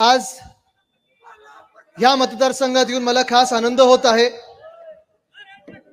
आज ह्या मतदारसंघात येऊन मला खास आनंद होत आहे.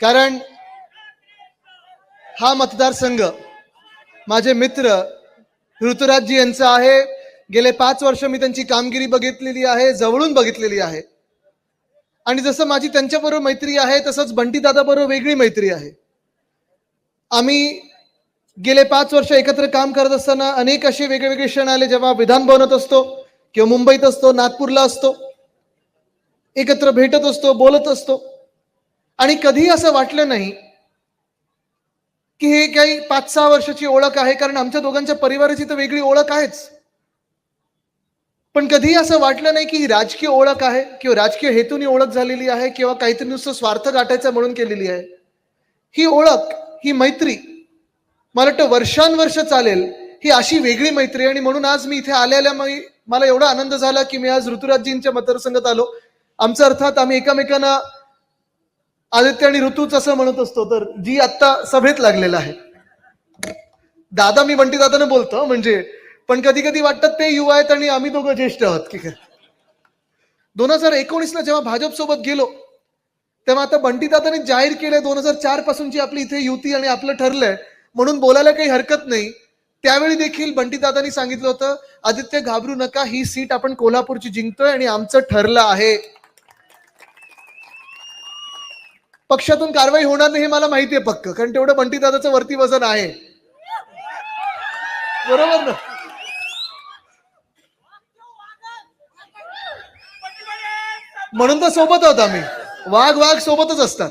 कारण हा मतदारसंघ माझे मित्र ऋतुराजजी यांचा आहे. गेले पाच वर्ष मी त्यांची कामगिरी बघितलेली आहे जवळून बघितलेली आहे. आणि जसं माझी त्यांच्याबरोबर मैत्री आहे तसंच बंटी बरोबर वेगळी मैत्री आहे. आम्ही गेले पाच वर्ष एकत्र काम करत असताना अनेक असे वेगळे वेगळे क्षण आले जेव्हा विधान भवनात असतो. किंवा मुंबईत असतो नागपूरला असतो एकत्र भेटत असतो बोलत असतो. आणि कधीही असं वाटलं नाही की हे काही पाच सहा वर्षाची ओळख आहे कारण आमच्या दोघांच्या परिवाराची तर वेगळी ओळख आहेच. पण कधीही असं वाटलं नाही की राजकीय ओळख आहे किंवा राजकीय हेतूने ओळख झालेली आहे किंवा काहीतरी नुसतं स्वार्थ गाठायचा म्हणून केलेली आहे. ही ओळख ही मैत्री मला वाटतं वर्षानुवर्ष चालेल ही अशी वेगळी मैत्री आणि म्हणून आज मी इथे आलेल्या मी- मला एवढा आनंद झाला की मी आज ऋतुराजजींच्या मतदारसंघात आलो. आमचा अर्थात आम्ही एकमेकांना आदित्य आणि ऋतूच असं म्हणत असतो तर जी आत्ता सभेत लागलेला आहे. दादा मी बंटी दादाने बोलतो म्हणजे पण कधी कधी वाटतात ते युवा आहेत आणि आम्ही दोघं ज्येष्ठ आहोत की काय दोन हजार एकोणीसला जेव्हा भाजप सोबत गेलो तेव्हा आता बंटी दादाने जाहीर केलंय दोन हजार चार पासूनची आपली इथे युती आणि आपलं ठरलंय म्हणून बोलायला काही हरकत नाही. त्यावेळी देखील बंटीदादांनी सांगितलं होतं आदित्य घाबरू नका ही सीट आपण कोल्हापूरची जिंकतोय आणि आमचं ठरलं आहे. पक्षातून कारवाई होणार नाही हे मला माहिती आहे पक्क कारण तेवढं बंटीदादाचं वरती वजन आहे. बरोबर ना? म्हणून तर सोबत आहोत आम्ही. वाघ वाघ सोबतच असतात.